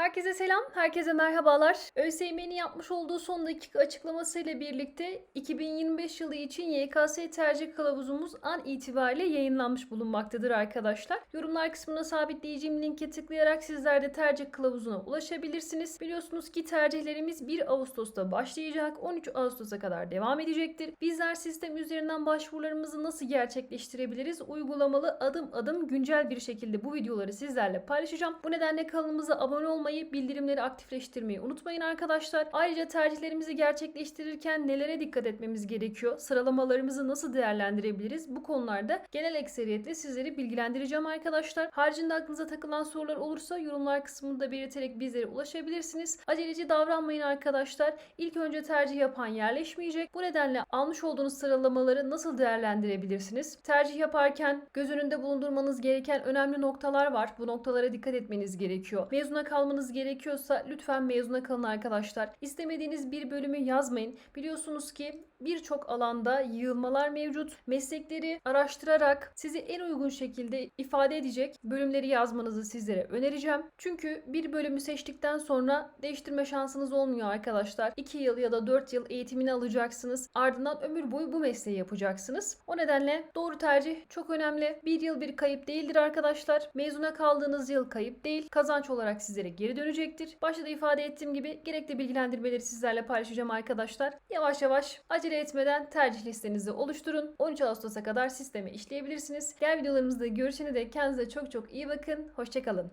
Herkese selam, herkese merhabalar. ÖSYM'nin yapmış olduğu son dakika açıklamasıyla birlikte 2025 yılı için YKS tercih kılavuzumuz an itibariyle yayınlanmış bulunmaktadır arkadaşlar. Yorumlar kısmına sabitleyeceğim linke tıklayarak sizler de tercih kılavuzuna ulaşabilirsiniz. Biliyorsunuz ki tercihlerimiz 1 Ağustos'ta başlayacak, 13 Ağustos'a kadar devam edecektir. Bizler sistem üzerinden başvurularımızı nasıl gerçekleştirebiliriz? Uygulamalı adım adım güncel bir şekilde bu videoları sizlerle paylaşacağım. Bu nedenle kanalımıza abone olmayı, bildirimleri aktifleştirmeyi unutmayın arkadaşlar. Ayrıca tercihlerimizi gerçekleştirirken nelere dikkat etmemiz gerekiyor? Sıralamalarımızı nasıl değerlendirebiliriz? Bu konularda genel ekseriyetle sizleri bilgilendireceğim arkadaşlar. Haricinde aklınıza takılan sorular olursa yorumlar kısmında belirterek bizlere ulaşabilirsiniz. Aceleci davranmayın arkadaşlar. İlk önce tercih yapan yerleşmeyecek. Bu nedenle almış olduğunuz sıralamaları nasıl değerlendirebilirsiniz? Tercih yaparken göz önünde bulundurmanız gereken önemli noktalar var. Bu noktalara dikkat etmeniz gerekiyor. Mezuna kalmanız gerekiyorsa lütfen mezuna kalın arkadaşlar. İstemediğiniz bir bölümü yazmayın. Biliyorsunuz ki birçok alanda yığılmalar mevcut. Meslekleri araştırarak sizi en uygun şekilde ifade edecek bölümleri yazmanızı sizlere önereceğim. Çünkü bir bölümü seçtikten sonra değiştirme şansınız olmuyor arkadaşlar. 2 yıl ya da 4 yıl eğitimini alacaksınız. Ardından ömür boyu bu mesleği yapacaksınız. O nedenle doğru tercih çok önemli. Bir yıl bir kayıp değildir arkadaşlar. Mezuna kaldığınız yıl kayıp değil. Kazanç olarak sizlere geri dönecektir. Başta da ifade ettiğim gibi gerekli bilgilendirmeleri sizlerle paylaşacağım arkadaşlar. Yavaş yavaş acele etmeden tercih listenizi oluşturun. 13 Ağustos'a kadar sisteme işleyebilirsiniz. Diğer videolarımızda görüşene de kendinize çok çok iyi bakın. Hoşçakalın.